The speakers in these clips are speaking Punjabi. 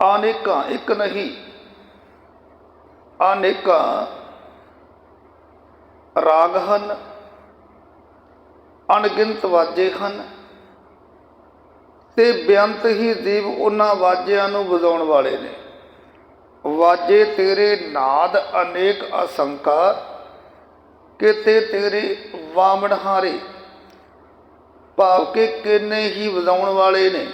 ਅਨੇਕਾਂ, ਇੱਕ ਨਹੀਂ। ਅਨੇਕਾਂ ਰਾਗ ਹਨ, ਅਣਗਿਣਤ ਵਾਜੇ ਹਨ ਤੇ ਬੇਅੰਤ ਹੀ ਜੀਵ ਉਹਨਾਂ ਵਾਜਿਆਂ ਨੂੰ ਵਜਾਉਣ ਵਾਲੇ ਨੇ। ਵਾਜੇ ਤੇਰੇ ਨਾਦ ਅਨੇਕ ਅਸ਼ੰਕਾ, ਕਿਤੇ ਤੇਰੇ ਵਾਮਣਹਾਰੇ, ਭਾਵ ਕਿ ਕਿੰਨੇ ਹੀ ਵਜਾਉਣ ਵਾਲੇ ਨੇ।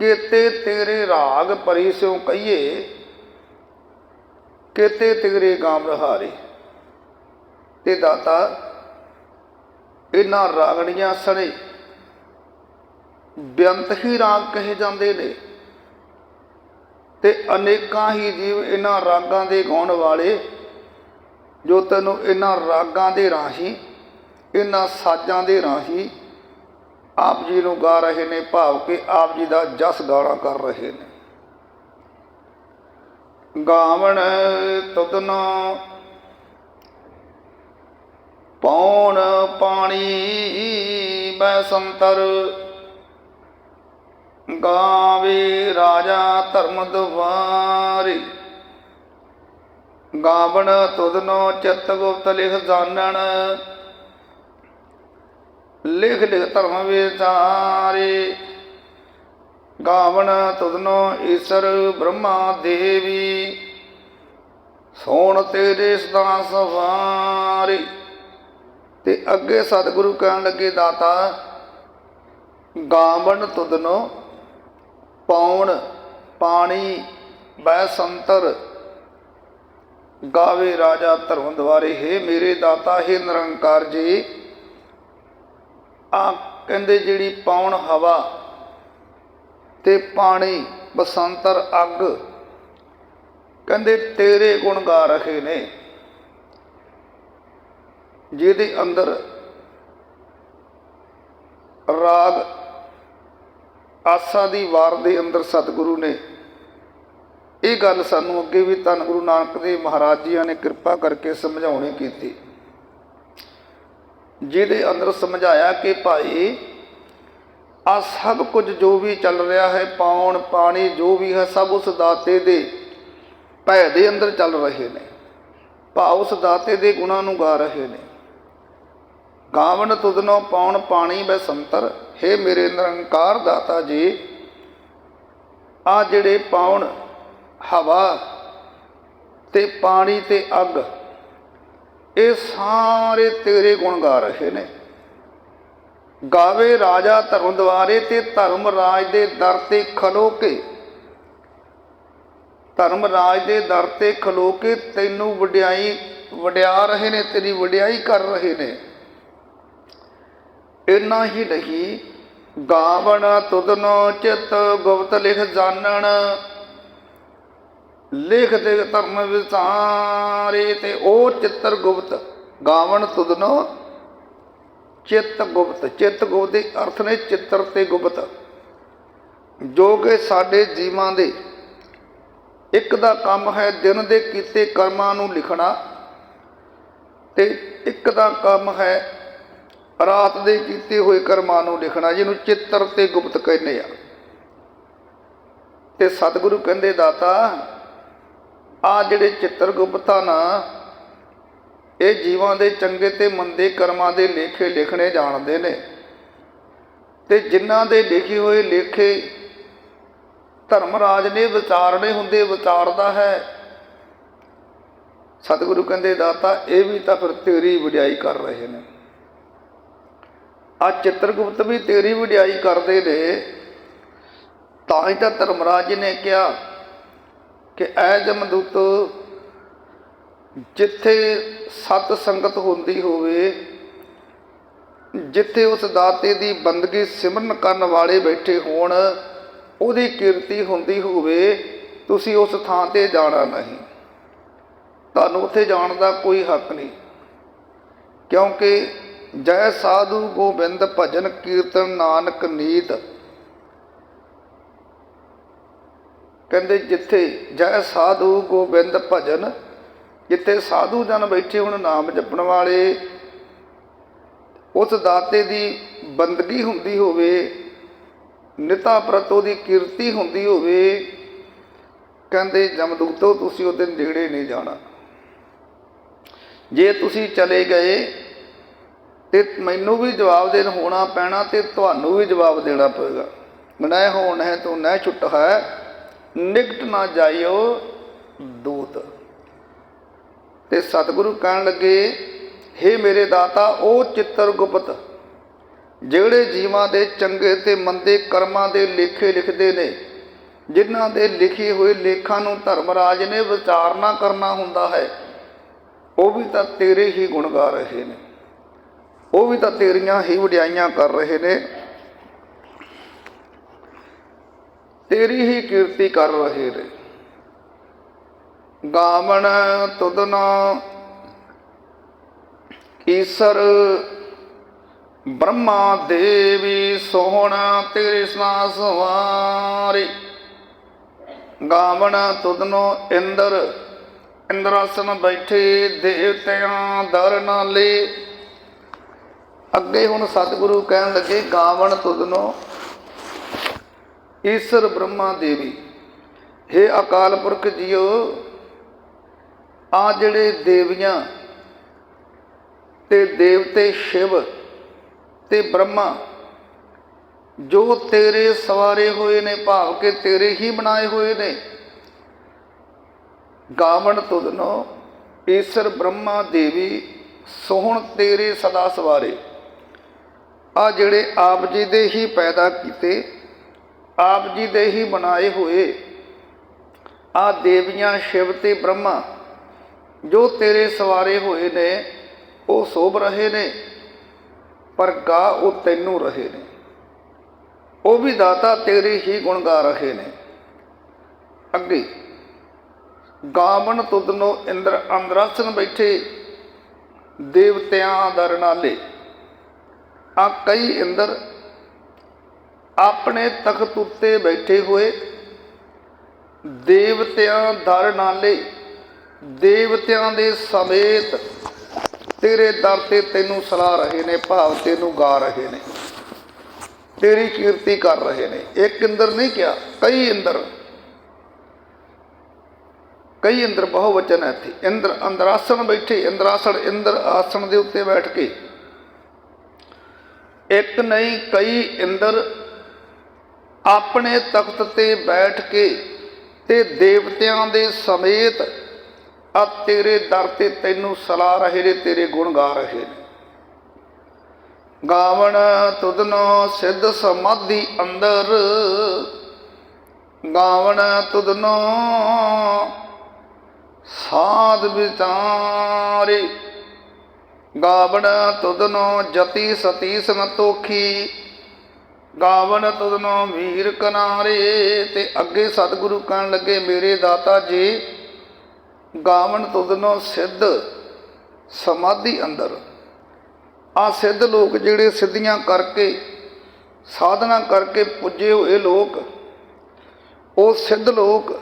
ਕਿਤੇ ਤੇਰੇ ਰਾਗ ਪਰੀ ਸਿਉ ਕਹੀਏ, ਕਿਤੇ ਤੇਰੇ ਗਾਮ ਰਹਾਰੇ। ਤੇ ਦਾਤਾ, ਇਹਨਾਂ ਰਾਗਣੀਆਂ ਸਣੇ, ਬੇਅੰਤ ਹੀ ਰਾਗ ਕਹੇ ਜਾਂਦੇ ਨੇ। ਤੇ ਅਨੇਕਾਂ ਹੀ ਜੀਵ ਇਹਨਾਂ ਰਾਗਾਂ ਦੇ ਗਾਉਣ ਵਾਲੇ, ਜੋ ਤੈਨੂੰ ਇਹਨਾਂ ਰਾਗਾਂ ਦੇ ਰਾਹੀਂ, ਇਹਨਾਂ ਸਾਜ਼ਾਂ ਦੇ ਰਾਹੀਂ ਆਪ ਜੀ ਨੂੰ ਗਾ ਰਹੇ ਨੇ ਭਾਵ ਕਿ ਆਪ ਜੀ ਦਾ ਜਸ ਗਾਣਾ ਕਰ ਰਹੇ ਨੇ। ਗਾਵਣ ਤੁਦਨਾ ਪੌਣ ਪਾਣੀ ਬੈ ਸੰਤਰ, ਗਾਵੇ ਰਾਜਾ ਧਰਮ ਦੁਆਰੇ ਗਾਵਣ ਤੁਦਨੋ ਚਿਤ ਗੁਪਤ ਲਿਖ ਜਾਣਨ ਲਿਖ ਲਿਖ ਧਰਮ ਵਿਚਾਰੇ। ਗਾਵਣ ਤੁਦਨੋ ਈਸ਼ਰ ਬ੍ਰਹਮਾ ਦੇਵੀ। ਸੋਣ ਤੇਰੇ ਸਦਾ ਸਵਾਰੇ। ਤੇ ਅੱਗੇ ਸਤਿਗੁਰੂ ਕਹਿਣ ਲੱਗੇ, ਦਾਤਾ, ਗਾਵਣ ਤੁਦਨੋ ਪਾਉਣ ਪਾਣੀ ਬੈ ਗਾਵੇ ਰਾਜਾ ਧਰਮ ਦਵਾਰੇ ਹੈ ਮੇਰੇ ਦਾਤਾ, ਹੈ ਨਿਰੰਕਾਰ ਜੀ। ਆ ਕਹਿੰਦੇ ਜਿਹੜੀ ਪੌਣ ਹਵਾ ਤੇ ਪਾਣੀ ਬਸੰਤਰ ਅੱਗ, ਕਹਿੰਦੇ ਤੇਰੇ ਗੁਣ ਗਾ ਰਹੇ ਨੇ। ਜਿਹਦੇ ਅੰਦਰ ਰਾਗ ਆਸਾ ਦੀ ਵਾਰ ਦੇ ਅੰਦਰ ਸਤਿਗੁਰੂ ਨੇ, ਇਹ ਗੱਲ ਸਾਨੂੰ ਅੱਗੇ ਵੀ ਧੰਨ ਗੁਰੂ ਨਾਨਕ ਦੇਵ ਮਹਾਰਾਜ ਜੀਆਂ ਨੇ ਕਿਰਪਾ ਕਰਕੇ ਸਮਝਾਉਣੀ ਕੀਤੀ। ਜਿਹਦੇ ਅੰਦਰ ਸਮਝਾਇਆ ਕਿ ਭਾਈ, ਆ ਸਭ ਕੁਝ ਜੋ ਵੀ ਚੱਲ ਰਿਹਾ ਹੈ, ਪਾਉਣ, ਪਾਣੀ, ਜੋ ਵੀ ਹੈ, ਸਭ ਉਸ ਦਾਤੇ ਦੇ ਭੈ ਦੇ ਅੰਦਰ ਚੱਲ ਰਹੇ ਨੇ। ਭਾਵ ਉਸ ਦਾਤੇ ਦੇ ਗੁਣਾਂ ਨੂੰ ਗਾ ਰਹੇ ਨੇ। ਗਾਵਨ ਤੁਦਨੋ ਪਾਉਣ ਪਾਣੀ ਬੈ ਸੰਤਰ, ਹੈ ਮੇਰੇ ਨਿਰੰਕਾਰ ਦਾਤਾ ਜੀ, ਆ ਜਿਹੜੇ ਪਾਉਣ ਹਵਾ ਤੇ ਪਾਣੀ ਤੇ ਅੱਗ ਇਹ ਸਾਰੇ ਤੇਰੇ ਗੁਣ ਗਾ ਰਹੇ ਨੇ। ਗਾਵੇ ਰਾਜਾ ਧਰਮ ਦਵਾਰੇ ਤੇ ਧਰਮ ਰਾਜ ਦੇ ਦਰ ਤੇ ਖਲੋ ਕੇ। ਧਰਮ ਰਾਜ ਦੇ ਦਰ ਤੇ ਖਲੋ ਕੇ ਤੈਨੂੰ ਵਡਿਆਈ, ਵਡਿਆ ਰਹੇ ਨੇ, ਤੇਰੀ ਵਡਿਆਈ ਕਰ ਰਹੇ ਨੇ। ਇੰਨਾ ਹੀ ਨਹੀਂ, ਗਾਵਣ ਤੁਦਨੋ ਚਿਤ ਗੁਪਤ ਲਿਖ ਜਾਣਨ। ਲਿਖ ਦੇ ਧਰਮ ਵਿਚਾਰੇ ਤੇ ਉਹ ਚਿੱਤਰ ਗੁਪਤ, ਗਾਵਣ ਤੁਦਨੋ ਚਿੱਤ ਗੁਪਤ। ਚਿੱਤ ਗੁਪਤ ਦੇ ਅਰਥ ਨੇ ਚਿੱਤਰ ਤੇ ਗੁਪਤ। ਜੋ ਕਿ ਸਾਡੇ ਜੀਵਾਂ ਦੇ ਇੱਕ ਦਾ ਕੰਮ ਹੈ ਦਿਨ ਦੇ ਕੀਤੇ ਕਰਮਾਂ ਨੂੰ ਲਿਖਣਾ ਤੇ ਇੱਕ ਦਾ ਕੰਮ ਹੈ ਰਾਤ ਦੇ ਕੀਤੇ ਹੋਏ ਕਰਮਾਂ ਨੂੰ ਲਿਖਣਾ, ਜਿਹਨੂੰ ਚਿੱਤਰ ਤੇ ਗੁਪਤ ਕਹਿੰਦੇ ਆ। ਤੇ ਸਤਿਗੁਰੂ ਕਹਿੰਦੇ, ਦਾਤਾ ਆ ਜਿਹੜੇ ਚਿੱਤਰ ਗੁਪਤਾ ਨਾ, ਇਹ ਜੀਵਾਂ ਦੇ ਚੰਗੇ ਤੇ ਮੰਦੇ ਕਰਮਾਂ ਦੇ ਲੇਖੇ ਲਿਖਣੇ ਜਾਣਦੇ ਨੇ। ਤੇ ਜਿਨ੍ਹਾਂ ਦੇ ਲਿਖੇ ਹੋਏ ਲੇਖੇ ਧਰਮਰਾਜ ਨੇ ਵਿਚਾਰਨੇ ਹੁੰਦੇ ਵਿਚਾਰਦਾ ਹੈ। ਸਤਿਗੁਰੂ ਕਹਿੰਦੇ, ਦਾਤਾ, ਇਹ ਵੀ ਤਾਂ ਫਿਰ ਤੇਰੀ ਵਡਿਆਈ ਕਰ ਰਹੇ ਨੇ। ਆ ਚਿੱਤਰਗੁਪਤ ਵੀ ਤੇਰੀ ਵਡਿਆਈ ਕਰਦੇ ਨੇ। ਤਾਂ ਹੀ ਤਾਂ ਧਰਮਰਾਜ ਜੀ ਨੇ ਕਿਹਾ ਕਿ ਐ ਜਮਦੂਤ ਜਿੱਥੇ ਸਤ ਸੰਗਤ ਹੁੰਦੀ ਹੋਵੇ, ਜਿੱਥੇ ਉਸ ਦਾਤੇ ਦੀ ਬੰਦਗੀ ਸਿਮਰਨ ਕਰਨ ਵਾਲੇ ਬੈਠੇ ਹੋਣ, ਉਹਦੀ ਕੀਰਤੀ ਹੁੰਦੀ ਹੋਵੇ, ਤੁਸੀਂ ਉਸ ਥਾਂ ਤੇ ਜਾਣਾ ਨਹੀਂ। ਤੁਹਾਨੂੰ ਉੱਥੇ ਜਾਣ ਦਾ ਕੋਈ ਹੱਕ ਨਹੀਂ। ਕਿਉਂਕਿ ਜੈ ਸਾਧੂ ਗੋਬਿੰਦ ਭਜਨ ਕੀਰਤਨ ਨਾਨਕ ਨੀਤ ਕਹਿੰਦੇ ਜਿੱਥੇ ਜੈ ਸਾਧੂ ਗੋਬਿੰਦ ਭਜਨ, ਜਿੱਥੇ ਸਾਧੂ ਜਨ ਬੈਠੇ ਹੁਣ ਨਾਮ ਜਪਣ ਵਾਲੇ, ਉਸ ਦਾਤੇ ਦੀ ਬੰਦਗੀ ਹੁੰਦੀ ਹੋਵੇ, ਨਿਤਾ ਪ੍ਰਤ ਉਹਦੀ ਕੀਰਤੀ ਹੁੰਦੀ ਹੋਵੇ, ਕਹਿੰਦੇ ਜਮਦੂਤੋ ਤੁਸੀਂ ਉਹਦੇ ਨੇੜੇ ਨਹੀਂ ਜਾਣਾ। ਜੇ ਤੁਸੀਂ ਚਲੇ ਗਏ, ਤੇ ਮੈਨੂੰ ਵੀ ਜਵਾਬ ਦੇਣ ਹੋਣਾ ਪੈਣਾ ਤੇ ਤੁਹਾਨੂੰ ਵੀ ਜਵਾਬ ਦੇਣਾ ਪਏਗਾ। ਮਨੈ ਹੋਣ ਹੈ ਤੂੰ ਨਹਿ ਛੁੱਟ ਹੈ ਨਿਕਟ ਨਾ ਜਾਇਓ ਦੂਤ। ਤੇ ਸਤਿਗੁਰੂ ਕਹਿਣ ਲੱਗੇ हे ਮੇਰੇ ਦਾਤਾ, ਉਹ ਚਿੱਤਰ ਗੁਪਤ, ਜਿਹੜੇ ਜੀਵਾਂ ਦੇ ਚੰਗੇ ਤੇ ਮੰਦੇ ਕਰਮਾਂ ਦੇ ਲੇਖੇ ਲਿਖਦੇ ਨੇ, ਜਿਨ੍ਹਾਂ ਦੇ ਲਿਖੇ ਹੋਏ ਲੇਖਾਂ ਨੂੰ ਧਰਮਰਾਜ ਨੇ ਵਿਚਾਰਨਾ ਕਰਨਾ ਹੁੰਦਾ ਹੈ, ਉਹ ਵੀ ਤਾਂ ਤੇਰੇ ਹੀ ਗੁਣ ਗਾ ਰਹੇ ਨੇ। ਉਹ ਵੀ ਤਾਂ ਤੇਰੀਆਂ ਹੀ ਵਡਿਆਈਆਂ ਕਰ ਰਹੇ ਨੇ। ਤੇਰੀ ਹੀ ਕੀਰਤੀ ਕਰ ਰਹੇ ਨੇ। ਗਾਵਣ ਤੁਦਨਾ ਈਸਰ, ਬ੍ਰਹਮਾ ਦੇਵੀ ਸੋਹਣਾ ਤੇਰੇ ਸਨਾ ਸਵਾਰੇ ਗਾਵਣ ਤੁਦਨੋ ਇੰਦਰ, ਇੰਦਰਾਸਨ ਬੈਠੇ ਦੇਵਤਿਆਂ ਦਰ ਨਾਲੇ ਅੱਗੇ ਹੁਣ ਸਤਿਗੁਰੂ ਕਹਿਣ ਲੱਗੇ, ਗਾਵਣ ਤੁਦਨੋ ਈਸ਼ਰ ਬ੍ਰਹਮਾ ਦੇਵੀ। हे ਅਕਾਲ ਪੁਰਖ ਜੀਓ, ਆ ਜਿਹੜੇ ਦੇਵੀਆਂ ਤੇ ਦੇਵਤੇ ਸ਼ਿਵ ਤੇ ਬ੍ਰਹਮਾ, ਜੋ ਤੇਰੇ ਸਵਾਰੇ ਹੋਏ ਨੇ, ਭਾਵ ਕਿ ਤੇਰੇ ਹੀ ਬਣਾਏ ਹੋਏ ਨੇ, ਗਾਵਣ ਤੁਧਨੋ ਈਸ਼ਰ ਬ੍ਰਹਮਾ ਦੇਵੀ ਸੋਹਣ ਤੇਰੇ ਸਦਾ ਸਵਾਰੇ। ਆ ਜਿਹੜੇ ਆਪ ਜੀ ਦੇ ਹੀ ਪੈਦਾ ਕੀਤੇ ਆਪ ਜੀ ਦੇ ਹੀ ਬਣਾਏ ਹੋਏ। ਆ ਦੇਵੀਆਂ ਸ਼ਿਵ ਤੇ ਬ੍ਰਹਮਾ, ਜੋ ਤੇਰੇ ਸਵਾਰੇ ਹੋਏ ਨੇ, ਉਹ ਸੋਭ ਰਹੇ ਨੇ, ਪਰ ਗਾ ਉਹ ਤੈਨੂੰ ਰਹੇ ਨੇ। ਉਹ ਵੀ ਦਾਤਾ ਤੇਰੇ ਹੀ ਗੁਣ ਗਾ ਰਹੇ ਨੇ। ਅੱਗੇ, ਗਾਵਣ ਤੁਦਨੋ ਇੰਦਰ ਅੰਦਰਾਸਨ ਬੈਠੇ, ਦੇਵਤਿਆਂ ਦਾ ਨਾਲੇ ਆ ਕਈ ਇੰਦਰ ਆਪਣੇ ਤਖਤ ਉੱਤੇ ਬੈਠੇ ਹੋਏ ਦੇਵਤਿਆਂ ਦਰ ਨਾਲੇ, ਦੇਵਤਿਆਂ ਦੇ ਸਮੇਤ ਤੇਰੇ ਦਰ ਤੇ ਤੈਨੂੰ ਸਲਾਹ ਰਹੇ ਨੇ, ਭਾਵ ਤੈਨੂੰ ਗਾ ਰਹੇ ਨੇ। ਤੇਰੀ ਕੀਰਤੀ ਕਰ ਰਹੇ ਨੇ। ਇੱਕ ਇੰਦਰ ਨਹੀਂ ਕਿਹਾ, ਕਈ ਇੰਦਰ। ਕਈ ਇੰਦਰ ਬਹੁ ਵਚਨ ਹੈ ਇੱਥੇ। ਇੰਦਰ ਅੰਦਰਾਸਣ ਬੈਠੇ, ਇੰਦਰਾਸਣ ਇੰਦਰ ਆਸਣ ਦੇ ਉੱਤੇ ਬੈਠ ਕੇ। ਇੱਕ ਨਹੀਂ, ਕਈ ਇੰਦਰ ਆਪਣੇ ਤਖਤ ਤੇ ਬੈਠ ਕੇ ਤੇ ਦੇਵਤਿਆਂ ਦੇ ਸਮੇਤ ਆ ਤੇਰੇ ਦਰ ਤੇ ਤੈਨੂੰ ਸਲਾ ਰਹੇ ਨੇ, ਤੇਰੇ ਗੁਣ ਗਾ ਰਹੇ ਨੇ। ਗਾਵਣ ਤੁਧਨੋ ਸਿੱਧ ਸਮਾਧੀ ਅੰਦਰ, ਗਾਵਣ ਤੁਧਨੋ ਸਾਧ ਵਿਚਾਰੇ। ਗਾਵਣ ਤੁਧਨੋ ਜਤੀ ਸਤੀ ਸੰਤੋਖੀ ਗਾਵਣ ਤੁਧਨੋ ਵੀਰ ਕਨਾਰੇ, ਤੇ ਅੱਗੇ ਸਤਿਗੁਰੂ ਕਹਿਣ ਲੱਗੇ, ਮੇਰੇ ਦਾਤਾ ਜੀ ਗਾਵਣ ਤੁਧਨੋ ਸਿੱਧ ਸਮਾਧੀ ਅੰਦਰ। ਆ ਸਿੱਧ ਲੋਕ ਜਿਹੜੇ ਸਿੱਧੀਆਂ ਕਰਕੇ, ਸਾਧਨਾ ਕਰਕੇ ਪੁੱਜੇ ਹੋਏ ਲੋਕ, ਉਹ ਸਿੱਧ ਲੋਕ,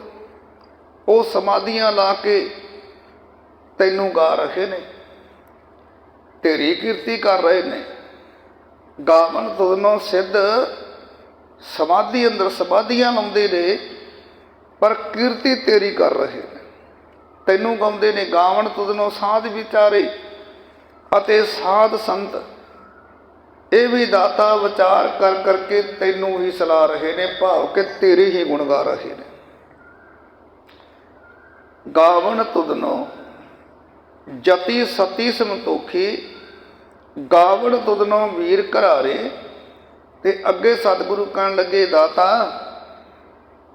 ਉਹ ਸਮਾਧੀਆਂ ਲਾ ਕੇ ਤੈਨੂੰ ਗਾ ਰਹੇ ਨੇ, ਤੇਰੀ ਕੀਰਤੀ ਕਰ ਰਹੇ ਨੇ। ਗਾਵਨ ਦੋਨੋਂ ਸਿੱਧ ਸਮਾਧੀ ਅੰਦਰ ਸਮਾਧੀਆਂ ਲਾਉਂਦੇ ਨੇ, ਪਰ ਕੀਰਤੀ ਤੇਰੀ ਕਰ ਰਹੇ ਨੇ। ਤੈਨੂੰ ਗਾਉਂਦੇ ਨੇ ਗਾਵਨ ਤੁਧਨੋਂ ਸਾਧ ਵਿਚਾਰੇ, ਅਤੇ ਸਾਧ ਸੰਤ। ਇਹ ਵੀ ਦਾਤਾ ਵਿਚਾਰ ਕਰ ਕਰਕੇ ਤੈਨੂੰ ਹੀ ਸਲਾ ਰਹੇ ਨੇ, ਭਾਵ ਕਿ ਤੇਰੇ ਹੀ ਗੁਣ ਗਾ ਰਹੇ ਨੇ। ਗਾਵਨ ਤੁਧਨੋ ਜਤੀ ਸਤੀ ਸੰਤੋਖੀ ਗਾਵਨ ਤੁਧਨੋ ਵੀਰ ਘਰਾਰੇ, ਤੇ ਅੱਗੇ ਸਤਿਗੁਰੂ ਕਹਿਣ ਲੱਗੇ, ਦਾਤਾ,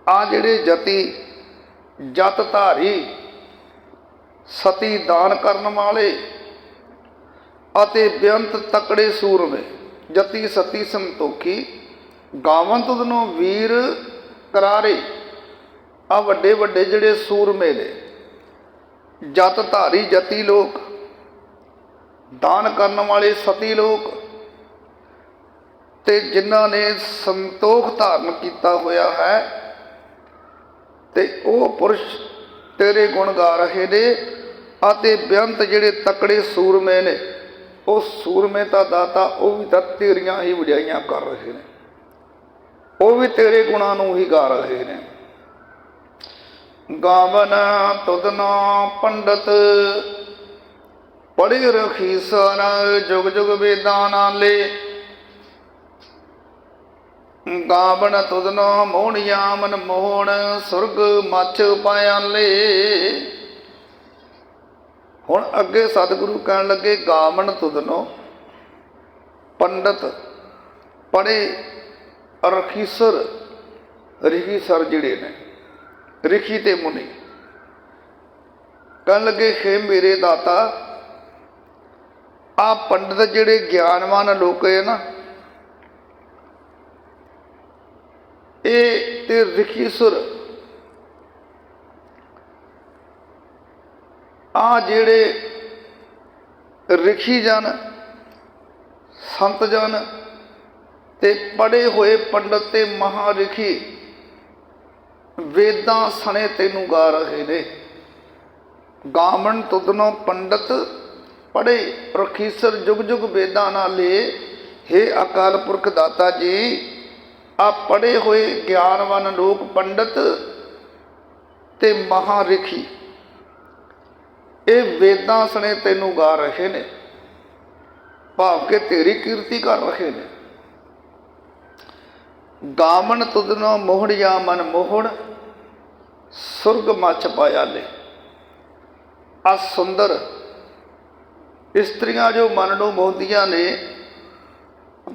ਆ ਜਿਹੜੇ ਜਤੀ ਜਤ ਧਾਰੀ ਸਤੀ ਦਾਨ ਕਰਨ ਵਾਲੇ ਅਤੇ ਬੇਅੰਤ ਤਕੜੇ ਸੂਰਮੇ, ਜਤੀ ਸਤੀ ਸੰਤੋਖੀ ਗਾਵਨ ਤੁਧਨੋ ਵੀਰ ਕਰਾਰੇ ਆ ਵੱਡੇ ਵੱਡੇ ਜਿਹੜੇ ਸੂਰਮੇ ਨੇ, ਜਤ ਧਾਰੀ ਜਤੀ ਲੋਕ ਦਾਨ ਕਰਨ ਵਾਲੇ ਸਤੀ ਲੋਕ ਤੇ ਜਿਨ੍ਹਾਂ ਨੇ ਸੰਤੋਖ ਧਾਰਨ ਕੀਤਾ ਹੋਇਆ ਹੈ ਤੇ ਉਹ ਪੁਰਸ਼ ਤੇਰੇ ਗੁਣ ਗਾ ਰਹੇ ਨੇ ਅਤੇ ਬੇਅੰਤ ਜਿਹੜੇ ਤਕੜੇ ਸੂਰਮੇ ਨੇ, ਉਹ ਸੂਰਮੇ ਦਾ ਦਾਤਾ, ਉਹ ਵੀ ਤਾਂ ਤੇਰੀਆਂ ਹੀ ਵਡਿਆਈਆਂ ਕਰ ਰਹੇ ਨੇ। ਉਹ ਵੀ ਤੇਰੇ ਗੁਣਾਂ ਨੂੰ ਹੀ ਗਾ ਰਹੇ ਨੇ। ਗਾਵਨ ਤੁਦਨਾ ਪੰਡਤ ਪੜ੍ਹੇ ਰਖੀ ਸਰ ਜੁਗ ਜੁਗ ਵੇਦਾਂ ਨਾਲੇ ਗਾਵਨ ਤੁਧਨੋ ਮੋਹਣਿਆ ਮਨ ਮੋਹਣ, ਸੁਰਗ ਮੱਛ ਪਾਇਆਲੇ ਹੁਣ ਅੱਗੇ ਸਤਿਗੁਰੂ ਕਹਿਣ ਲੱਗੇ ਗਾਵਨ ਤੁਧਨੋ, ਪੰਡਤ, ਪੜੇ ਰਖੀਸਰ ਰਖੀਸਰ ਜਿਹੜੇ ਨੇ, ਰਿਖੀ ਤੇ ਮੁਨੀ। ਕਹਿਣ ਲੱਗੇ ਖੇ ਮੇਰੇ ਦਾਤਾ ਆ ਪੰਡਤ ਜਿਹੜੇ ਗਿਆਨਵਾਨ ਲੋਕ ਹੈ ਨਾ, ਇਹ ਤੇ ਰਖੀਸਰ ਆ ਜਿਹੜੇ ਰਿਖੀ ਜਨ, ਸੰਤ ਜਨ ਤੇ ਪੜੇ ਹੋਏ ਪੰਡਤ ਤੇ ਮਹਾਰਿਖੀ ਵੇਦਾਂ ਸਣੇ ਤੈਨੂੰ ਗਾ ਰਹੇ ਨੇ। ਗਾਮਣ ਤੁਦਨੋਂ ਪੰਡਤ ਪੜੇ ਰਖੀਸਰ ਜੁਗ ਜੁਗ ਵੇਦਾਂ ਨਾਲੇ हे ਅਕਾਲ ਪੁਰਖ ਦਾਤਾ ਜੀ ਆ ਪੜੇ ਹੋਏ ਗਿਆਨਵਾਨ ਲੋਕ ਪੰਡਤ ਤੇ ਮਹਾਰਿਖੀ। ਇਹ ਵੇਦਾਂ ਸਣੇ ਤੈਨੂੰ ਗਾ ਰਹੇ ਨੇ। ਭਾਵ ਕਿ ਤੇਰੀ ਕੀਰਤੀ ਕਰ ਰਹੇ ਨੇ। ਗਾਮਨ ਤੁਦਨੋ ਜਾਂ ਮਨ ਮੋਹੜ ਸੁਰਗ ਮੱਛ ਪਾਇਆ ਲੈ ਆ ਸੁੰਦਰ ਇਸਤਰੀਆਂ ਜੋ ਮਨ ਨੂੰ ਮੋਹਦੀਆਂ ਨੇ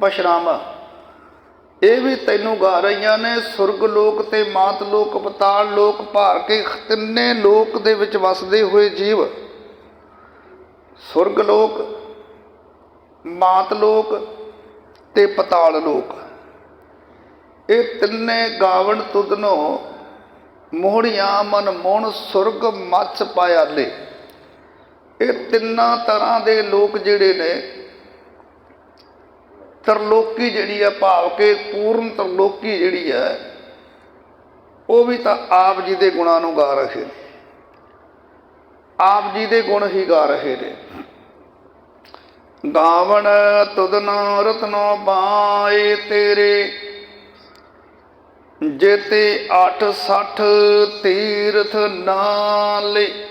ਪਸ਼ਰਾਮਾ ਇਹ ਵੀ ਤੈਨੂੰ ਗਾ ਰਹੀਆਂ ਨੇ, ਸੁਰਗ ਲੋਕ ਤੇ ਮਾਤ ਲੋਕ ਪਤਾਲ ਲੋਕ ਭਾਰ ਕੇ ਤਿੰਨੇ ਲੋਕ ਦੇ ਵਿੱਚ ਵਸਦੇ ਹੋਏ ਜੀਵ। ਸੁਰਗ ਲੋਕ, ਮਾਤ ਲੋਕ ਤੇ ਪਤਾਲ ਲੋਕ। ਇਹ ਤਿੰਨੇ ਗਾਵਣ ਤੁਦਨੋ ਮੋਹੜੀਆਂ ਮਨ ਮੋਹਣ ਸੁਰਗ ਮੱਛ ਪਾਇਆ ਲੈ। ਇਹ ਤਿੰਨਾਂ ਤਰ੍ਹਾਂ ਦੇ ਲੋਕ ਜਿਹੜੇ ਨੇ, ਤਰਲੋਕੀ ਜਿਹੜੀ ਆ ਭਾਵ ਕੇ ਪੂਰਨ ਤਰਲੋਕੀ ਜਿਹੜੀ ਹੈ ਉਹ ਵੀ ਤਾਂ ਆਪ ਜੀ ਦੇ ਗੁਣਾਂ ਨੂੰ ਗਾ ਰਹੇ ਨੇ। ਆਪ ਜੀ ਦੇ ਗੁਣ ਹੀ ਗਾ ਰਹੇ ਨੇ। ਗਾਵਣ ਤੁਦਨੋ ਰਤਨੋ, ਬਾਏ ਤੇਰੇ, ਜੇਤੇ 860 ਤੀਰਥ ਨਾਲੇ।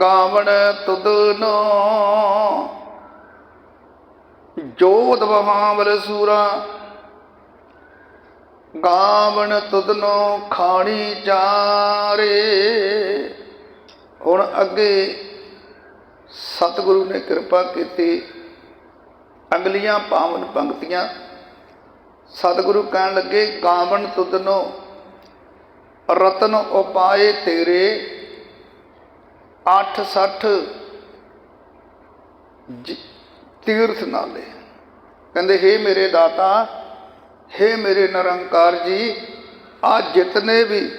ਗਾਵਣ ਤੁਦਨੋ ਜੋਤ ਬਹਾਵਲ ਸੂਰਾ, ਗਾਵਣ ਤੁਦਨੋ ਖਾਣੀ ਚਾਰੇ। ਹੁਣ ਅੱਗੇ ਸਤਿਗੁਰੂ ਨੇ ਕਿਰਪਾ ਕੀਤੀ, ਅਗਲੀਆਂ ਪਾਵਨ ਪੰਕਤੀਆਂ। ਸਤਿਗੁਰੂ ਕਹਿਣ ਲੱਗੇ, ਗਾਵਣ ਤੁਦਨੋ ਰਤਨ ਉਪਾਏ ਤੇਰੇ। 860 ਜ- ਤੀਰਥ ਨਾਲੇ ਕਹਿੰਦੇ, ਹੇ ਮੇਰੇ ਦਾਤਾ, ਹੇ ਮੇਰੇ ਨਿਰੰਕਾਰ ਜੀ ਆ ਜਿਤਨੇ ਵੀ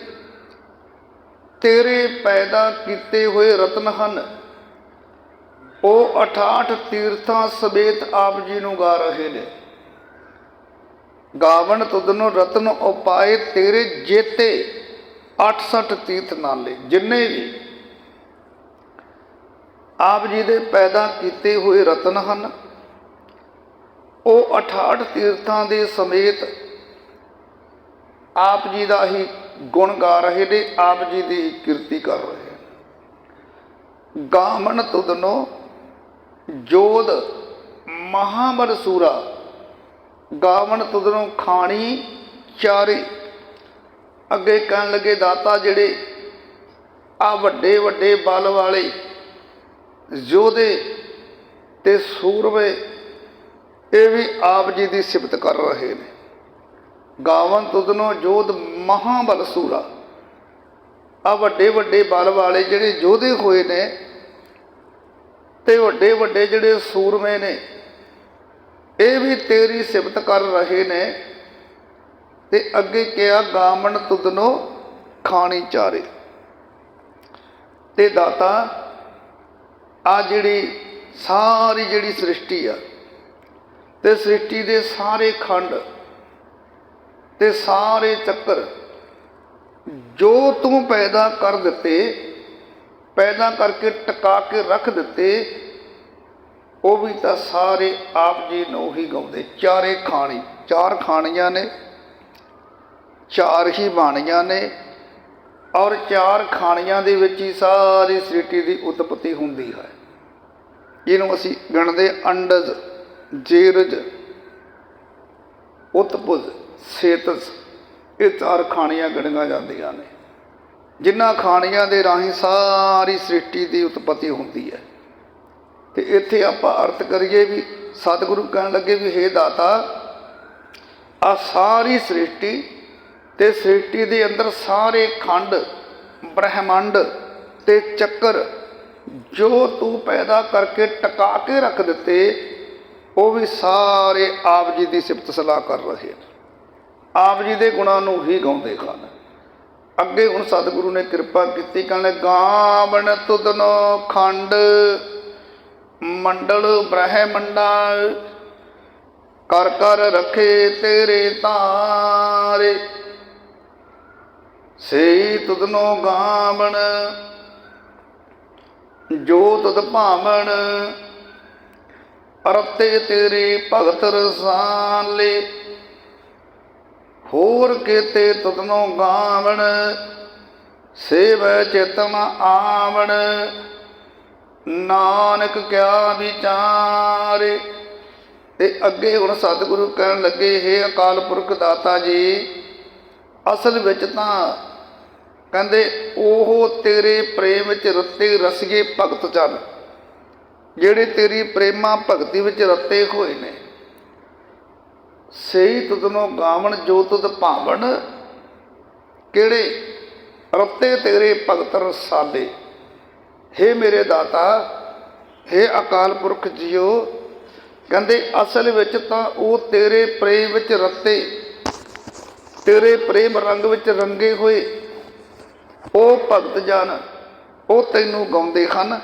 ਤੇਰੇ ਪੈਦਾ ਕੀਤੇ ਹੋਏ ਰਤਨ ਹਨ, ਉਹ 68 ਤੀਰਥਾਂ ਸਮੇਤ ਆਪ ਜੀ ਨੂੰ ਗਾ ਰਹੇ ਨੇ। ਗਾਵਣ ਤੁਦਨੋ ਰਤਨ ਉਪਾਏ ਤੇਰੇ ਜੇਤੇ 68 ਤੀਰਥ ਨਾਲੇ ਜਿੰਨੇ ਵੀ ਆਪ ਜੀ ਦੇ ਪੈਦਾ ਕੀਤੇ ਹੋਏ ਰਤਨ ਹਨ। ਉਹ 68 ਤੀਰਥਾਂ ਦੇ ਸਮੇਤ ਆਪ ਜੀ ਦਾ ਹੀ ਗੁਣ ਗਾ ਰਹੇ ਨੇ, ਆਪ ਜੀ ਦੀ ਕੀਰਤੀ ਕਰ ਰਹੇ ਨੇ। ਗਾਮਨ ਤੁਦਨੋ ਜੋਦ ਮਹਾਬਲ ਸੂਰਾ, ਗਾਵਣ ਤੁਦਨੋ ਖਾਣੀ ਚਾਰੇ। ਅੱਗੇ ਕਹਿਣ ਲੱਗੇ, ਦਾਤਾ ਜਿਹੜੇ ਆ ਵੱਡੇ ਵੱਡੇ ਬਲ ਵਾਲੇ ਯੋਧੇ ਤੇ ਸੂਰਵੇ ਇਹ ਵੀ ਆਪ ਜੀ ਦੀ ਸਿਫਤ ਕਰ ਰਹੇ ਨੇ। ਗਾਵਨ ਤੁਦਨੋਂ ਜੋਧ ਮਹਾਬਲ ਸੂਰਾ। ਆ ਵੱਡੇ ਵੱਡੇ ਬਲ ਵਾਲੇ ਜਿਹੜੇ ਯੋਧੇ ਹੋਏ ਨੇ ਤੇ ਵੱਡੇ ਵੱਡੇ ਜਿਹੜੇ ਸੂਰਮੇ ਨੇ, ਇਹ ਵੀ ਤੇਰੀ ਸਿਫਤ ਕਰ ਰਹੇ ਨੇ ਤੇ ਅੱਗੇ ਕਿਹਾ ਗਾਮਣ ਤੁਦਨੋ ਖਾਣੀ ਚਾਰੇ। ਤੇ ਦਾਤਾ ਆ ਜਿਹੜੀ ਸਾਰੀ ਜਿਹੜੀ ਸ੍ਰਿਸ਼ਟੀ ਆ, ਤੇ ਸ੍ਰਿਸ਼ਟੀ ਦੇ ਸਾਰੇ ਖੰਡ ਤੇ ਸਾਰੇ ਚੱਕਰ ਜੋ ਤੂੰ ਪੈਦਾ ਕਰ ਦਿੱਤੇ, ਪੈਦਾ ਕਰਕੇ ਟਿਕਾ ਕੇ ਰੱਖ ਦਿੱਤੇ, ਉਹ ਵੀ ਤਾਂ ਸਾਰੇ ਆਪ ਜੀ ਨੂੰ ਹੀ ਗਾਉਂਦੇ। ਚਾਰੇ ਖਾਣੀ, ਚਾਰ ਖਾਣੀਆਂ ਨੇ, ਚਾਰ ਹੀ ਬਾਣੀਆਂ ਨੇ, ਔਰ ਚਾਰ ਖਾਣੀਆਂ ਦੇ ਵਿੱਚ ਹੀ ਸਾਰੀ ਸ੍ਰਿਸ਼ਟੀ ਦੀ ਉਤਪਤੀ ਹੁੰਦੀ ਹੈ। ਜਿਹਨੂੰ ਅਸੀਂ ਗਣਦੇ ਅੰਡਜ, ਜੀਰਜ, ਉਤਪੁਜ ਸੇਤਸ ਇਹ ਚਾਰ ਖਾਣੀਆਂ ਗਣੀਆਂ ਜਾਂਦੀਆਂ ਨੇ। ਜਿਨ੍ਹਾਂ ਖਾਣੀਆਂ ਦੇ ਰਾਹੀਂ ਸਾਰੀ ਸ੍ਰਿਸ਼ਟੀ ਦੀ ਉਤਪਤੀ ਹੁੰਦੀ ਹੈ। ਤੇ ਇੱਥੇ ਆਪਾਂ ਅਰਥ ਕਰੀਏ ਵੀ ਸਤਿਗੁਰੂ ਕਹਿਣ ਲੱਗੇ ਵੀ, ਹੇ ਦਾਤਾ ਆ ਸਾਰੀ ਸ੍ਰਿਸ਼ਟੀ ਤੇ ਸ੍ਰਿਸ਼ਟੀ ਦੇ ਅੰਦਰ ਸਾਰੇ ਖੰਡ, ਬ੍ਰਹਿਮੰਡ ਤੇ ਚੱਕਰ ਜੋ ਤੂੰ ਪੈਦਾ ਕਰਕੇ ਟਿਕਾ ਕੇ ਰੱਖ ਦਿੱਤੇ, ਉਹ ਵੀ ਸਾਰੇ ਆਪ ਜੀ ਦੀ ਸਿਫਤ ਸਲਾਹ ਕਰ ਰਹੇ ਨੇ। ਆਪ ਜੀ ਦੇ ਗੁਣਾਂ ਨੂੰ ਹੀ ਗਾਉਂਦੇ ਹਨ। ਅੱਗੇ ਹੁਣ ਸਤਿਗੁਰੂ ਨੇ ਕਿਰਪਾ ਕੀਤੀ, ਕਹਿੰਦੇ, ਗਾਵਣ ਤੁਦਨੋ ਖੰਡ, ਮੰਡਲ ਬ੍ਰਹਿਮੰਡਾ, ਕਰ ਕਰ ਰੱਖੇ ਤੇਰੇ ਤਾਰੇ। ਸਈ ਤੁਦਨੋ ਗਾਵਣ ਜੋ ਤੁਧ ਭਾਵਣ ਅਰਤੇ ਤੇਰੇ ਭਗਤ ਰਸਾਲੇ ਹੋਰ ਕੀਤੇ ਤੁਦਨੋ ਗਾਵਣ, ਸੇਵ ਚੇਤਨ ਆਵਣ। ਨਾਨਕ ਕਿਆ ਵਿਚਾਰੇ। ਤੇ ਅੱਗੇ ਹੁਣ ਸਤਿਗੁਰੂ ਕਹਿਣ ਲੱਗੇ हे ਅਕਾਲ ਪੁਰਖ ਦਾਤਾ ਜੀ, ਅਸਲ ਵਿੱਚ ਤਾਂ ਕਹਿੰਦੇ ਉਹ ਤੇਰੇ ਪ੍ਰੇਮ ਵਿੱਚ ਰੱਤੇ ਰਸਗੇ ਭਗਤ ਜਨ, ਜਿਹੜੇ ਤੇਰੀ ਪ੍ਰੇਮਾ ਭਗਤੀ ਵਿੱਚ ਰੱਤੇ ਹੋਏ ਨੇ। ਸਹੀ ਤੁਧਨੋਂ ਗਾਵਣ, ਜੋ ਤੁਧ ਭਾਵਣ, ਕਿਹੜੇ? ਰੱਤੇ ਤੇਰੇ ਭਗਤ ਰਸਾਲੇ। ਹੇ ਮੇਰੇ ਦਾਤਾ, ਹੇ ਅਕਾਲ ਪੁਰਖ ਜੀਓ, ਕਹਿੰਦੇ, ਅਸਲ ਵਿੱਚ ਤਾਂ ਉਹ ਤੇਰੇ ਪ੍ਰੇਮ ਵਿੱਚ ਰੱਤੇ, ਤੇਰੇ ਪ੍ਰੇਮ ਰੰਗ ਵਿੱਚ ਰੰਗੇ ਹੋਏ। ਉਹ ਭਗਤ ਜਨ, ਉਹ ਤੈਨੂੰ ਗਾਉਂਦੇ ਹਨ।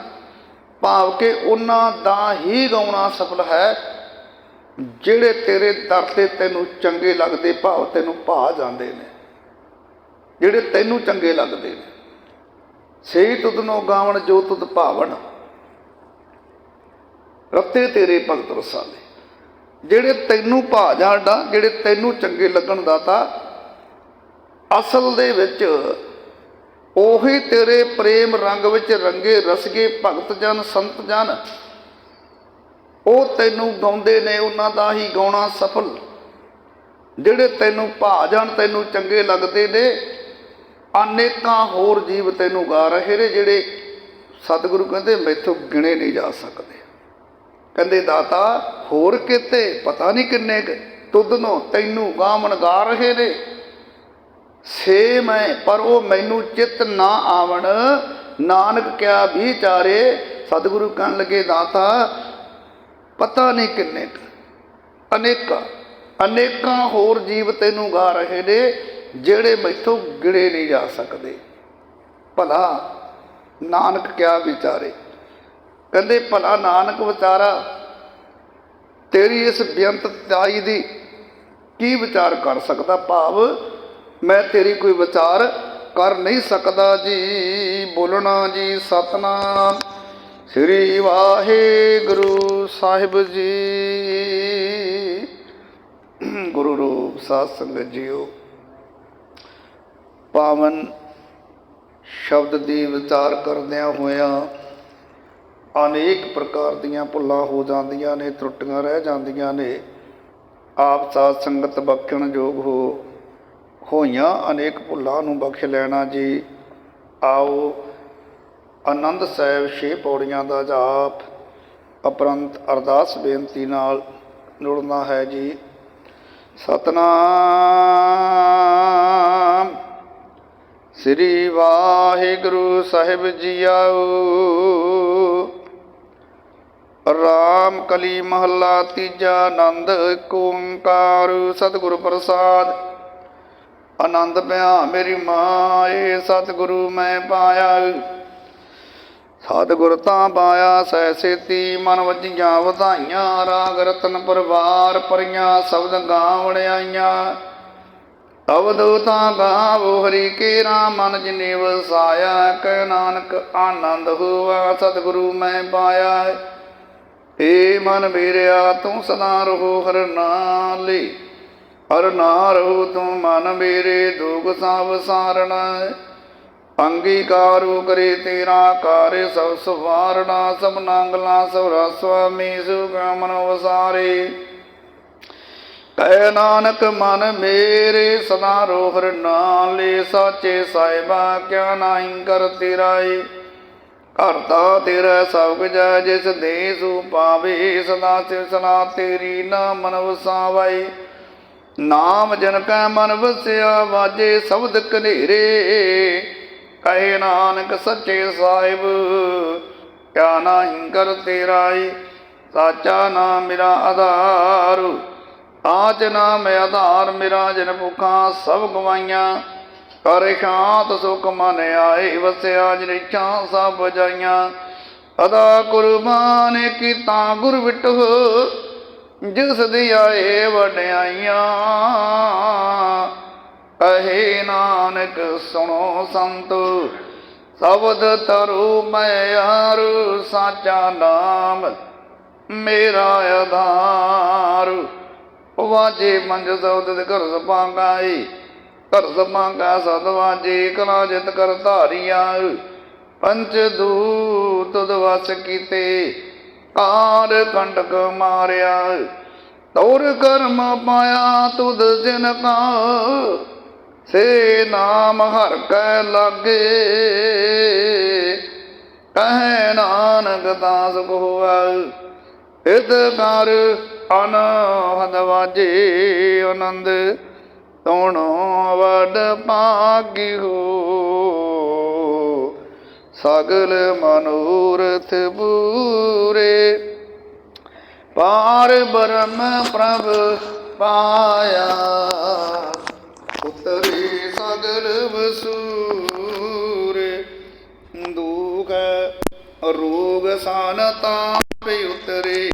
ਭਾਵ ਕਿ ਉਹਨਾਂ ਦਾ ਹੀ ਗਾਉਣਾ ਸਫਲ ਹੈ। ਜਿਹੜੇ ਤੇਰੇ ਦਰ ਤੇ ਤੈਨੂੰ ਚੰਗੇ ਲੱਗਦੇ, ਭਾਵ ਤੈਨੂੰ ਭਾ ਜਾਂਦੇ ਨੇ। ਜਿਹੜੇ ਤੈਨੂੰ ਚੰਗੇ ਲੱਗਦੇ ਨੇ। ਸਹੀ ਤੁਧ ਨੂੰ ਗਾਵਣ, ਜੋ ਤੁਧ ਭਾਵਣ। ਰੱਤੇ ਤੇਰੇ ਭਗਤ ਰਸਾਲੇ। ਜਿਹੜੇ ਤੈਨੂੰ ਭਾ ਜਾਣਦਾ, ਜਿਹੜੇ ਤੈਨੂੰ ਚੰਗੇ ਲੱਗਣ ਦਾ ਤਾਂ ਅਸਲ ਦੇ ਵਿੱਚ ਉਹੀ ਤੇਰੇ ਪ੍ਰੇਮ ਰੰਗ ਵਿੱਚ ਰੰਗੇ ਰਸਗੇ ਭਗਤ ਜਨ, ਸੰਤ ਜਨ। ਉਹ ਤੈਨੂੰ ਗਾਉਂਦੇ ਨੇ, ਉਹਨਾਂ ਦਾ ਹੀ ਗਾਉਣਾ ਸਫਲ। ਜਿਹੜੇ ਤੈਨੂੰ ਭਾ ਜਾਣ ਤੈਨੂੰ ਚੰਗੇ ਲੱਗਦੇ ਨੇ, ਅਨੇਕਾਂ ਹੋਰ ਜੀਵ ਤੈਨੂੰ ਗਾ ਰਹੇ ਨੇ, ਜਿਹੜੇ ਸਤਿਗੁਰੂ ਕਹਿੰਦੇ, ਮੈਥੋਂ ਗਿਣੇ ਨਹੀਂ ਜਾ ਸਕਦੇ। ਕਹਿੰਦੇ, ਦਾਤਾ, ਹੋਰ ਕਿਤੇ? ਪਤਾ ਨਹੀਂ ਕਿੰਨੇ ਕੁ। ਤੁਧ ਨੂੰ ਤੈਨੂੰ ਗਾਵਣ ਗਾ ਰਹੇ ਨੇ। ਸੇ ਮੈਂ, ਪਰ ਉਹ ਮੈਨੂੰ ਚਿੱਤ ਨਾ ਆਵਣ। ਨਾਨਕ ਕਿਆ ਵਿਚਾਰੇ ਸਤਿਗੁਰੂ ਕਹਿਣ ਲੱਗੇ, ਦਾਤਾ, ਪਤਾ ਨਹੀਂ ਕਿੰਨੇ ਕੁ, ਅਨੇਕਾਂ ਅਨੇਕਾਂ ਹੋਰ ਜੀਵ ਤੈਨੂੰ ਗਾ ਰਹੇ ਨੇ, ਜਿਹੜੇ ਮੈਥੋਂ ਗਿਣੇ ਨਹੀਂ ਜਾ ਸਕਦੇ। ਭਲਾ, ਨਾਨਕ ਕਿਆ ਵਿਚਾਰੇ ਕਹਿੰਦੇ, ਭਲਾ ਨਾਨਕ ਵਿਚਾਰਾ, ਤੇਰੀ ਇਸ ਬੇਅੰਤ ਤਾਈ ਦੀ ਕੀ ਵਿਚਾਰ ਕਰ ਸਕਦਾ ਭਾਵ? ਮੈਂ ਤੇਰੀ ਕੋਈ ਵਿਚਾਰ ਕਰ ਨਹੀਂ ਸਕਦਾ ਜੀ। ਬੋਲਣਾ ਜੀ ਸਤਨਾਮ। ਸ੍ਰੀ ਵਾਹਿਗੁਰੂ ਸਾਹਿਬ ਜੀ। ਗੁਰੂ ਰੂਪ ਸਾਧ ਸੰਗਤ ਜੀਓ, ਪਾਵਨ ਸ਼ਬਦ ਦੀ ਵਿਚਾਰ ਕਰਦਿਆਂ ਹੋਇਆਂ ਅਨੇਕ ਪ੍ਰਕਾਰ ਦੀਆਂ ਭੁੱਲਾਂ ਹੋ ਜਾਂਦੀਆਂ ਨੇ, ਤਰੁੱਟੀਆਂ ਰਹਿ ਜਾਂਦੀਆਂ ਨੇ। ਆਪ ਸਾਧ ਸੰਗਤ ਬਖਸ਼ਣ ਯੋਗ ਹੋ। ਹੋਈਆਂ, ਅਨੇਕ ਭੁੱਲਾਂ ਨੂੰ ਬਖਸ਼ ਲੈਣਾ ਜੀ। ਆਓ, ਆਨੰਦ ਸਾਹਿਬ ਛੇ ਪੌੜੀਆਂ ਦਾ ਜਾਪ। ਅਪਰੰਤ ਅਰਦਾਸ ਬੇਨਤੀ ਨਾਲ ਜੁੜਨਾ ਹੈ ਜੀ। ਸਤਨਾਮ। ਸ੍ਰੀ ਵਾਹਿਗੁਰੂ ਸਾਹਿਬ ਜੀਓ ਰਾਮ ਕਲੀ ਮਹੱਲਾ ਤੀਜਾ ਆਨੰਦ ਏਕ ਓੰਕਾਰ, ਸਤਿਗੁਰ ਪ੍ਰਸਾਦ। ਆਨੰਦ ਪਿਆ, ਮੇਰੀ ਮਾਏ ਸਤਿਗੁਰੂ ਮੈਂ ਪਾਇਆ। ਸਤਿਗੁਰ ਤਾਂ ਪਾਇਆ, ਸਹਿ ਸੇਤੀ ਮਨ ਵਜੀਆਂ ਵਧਾਈਆਂ, ਰਾਗ ਰਤਨ ਪਰਵਾਰ ਪਰੀਆਂ, ਸ਼ਬਦ ਗਾਵਣ ਆਈਆਂ। ਅਵਦੂ ਤਾਂ ਗਾਵੋ, ਹਰੀ ਕੇ ਰਾਮ, ਮਨ ਜਿਨੇ ਵਸਾਇਆ ਕਹਿ ਨਾਨਕ ਆਨੰਦ ਹੋਵਾ ਸਤਿਗੁਰੂ ਮੈਂ ਪਾਇਆ। ਏ ਮਨ ਮੇਰਿਆ ਤੂੰ ਸਦਾ ਰਹੋ ਹਰ ਨਾਲੇ ਹਰ ਨਾ ਰਹੂ ਤੂੰ ਮਨ ਮੇਰੇ ਦੁਖ ਸਭ ਸਾਰਣਾ। ਅੰਗੀਕਾਰੂ ਕਰੇ ਤੇਰਾ ਕਾਰਿ, ਸਭ ਸਵਾਰਣਾ ਸਭ ਨਾਂਗਲਾ, ਸਭ ਰਸਵਾਮੀ ਸੁਗਮਨ ਵਸਾਰੇ। ਕਹਿ ਨਾਨਕ, ਮਨ ਮੇਰੇ, ਸਦਾ ਰੋਹਰ ਨਾਲੇ ਸਾਚੇ ਸਾਹਿਬਾ, ਕਿਆ ਨਾਹੀ ਕਰ ਤੇਰਾਈ ਕਰਤਾ ਤੇਰਾ ਸਭ ਕੁਝ ਜਿਸ ਦੇ ਸੂ ਪਾਵੇ, ਸਦਾ ਸਿਰਸਨਾ ਤੇਰੀ ਨਾ ਮਨ ਵਸਾਵਾਈ ਨਾਮ ਜਨ ਕੈ ਮਨ ਵਸਿਆ, ਵਾਜੇ ਸ਼ਬਦ ਕਨੇਰੇ ਕਹੇ ਨਾਨਕ ਸੱਚੇ ਸਾਹਿਬ, ਕਿਆ ਨਾਹੀ ਕਰ ਤੇਰਾਈ ਸਾਚਾ ਨਾਮ ਮੇਰਾ ਆਧਾਰ। ਆਚ ਨਾਮ ਆਧਾਰ, ਮੇਰਾ ਜਨ ਭੁਖਾਂ ਸਭ ਗਵਾਈਆਂ। ਕਰ ਸ਼ਾਂਤ ਸੁਖ ਮਨ ਆਏ, ਵਸਿਆ ਜਿਨ ਇੱਛਾ ਸਭ ਬਜਾਈਆਂ ਅਦਾ ਕੁਰਬਾਨ ਕੀਤਾ ਗੁਰ ਵਿਟੋ ਜਿਸ ਦੀ ਆਏ ਵਡਿਆਈਆਂ। ਕਹੇ ਨਾਨਕ, ਸੁਣੋ ਸੰਤ, ਸ਼ਬਦ ਤਰੂ ਮੈਂ ਸਾਚਾ ਨਾਮ ਮੇਰਾ ਆਧਾਰ। ਵਾਜੇ ਮੰਜ ਸਬਦ ਦੇ ਘਰ ਸਪਾਂਗਾਈ ਘਰ ਸਪਾਂਗਾ ਸਦ ਵਾਜੇ, ਕਲਾ ਜਿਤ ਕਰ ਧਾਰੀਆਂ। ਪੰਚ ਦੂਤ ਦਵਸ ਕੀਤੇ ਕਾਰ ਕੰਟਕ ਮਾਰਿਆ, ਤੌਰ ਕਰਮ ਪਾਇਆ ਤੁਧ ਜਿਨ ਕਾ। ਸੇ ਨਾਮ ਹਰ ਕੈ ਲਾਗੇ। ਕਹੈ ਨਾਨਕ ਦਾਸ ਕੋਆ ਇਤ ਕਰ ਅਨਹਦ ਵਾਜੇ ਆਨੰਦ, ਤੋਣੋ ਵਡ ਪਾਗੀ ਹੋ। ਸਗਲ ਮਨੋਰਥ ਪੂਰੇ ਪਾਰ ਬ੍ਰਹਮ ਪ੍ਰਭ ਪਾਇਆ, ਉਤਰੇ ਸਗਲ ਵਸੂਰੇ। ਦੁਖ ਰੋਗ ਸਾਨ ਤਾਪੇ ਉਤਰੇ।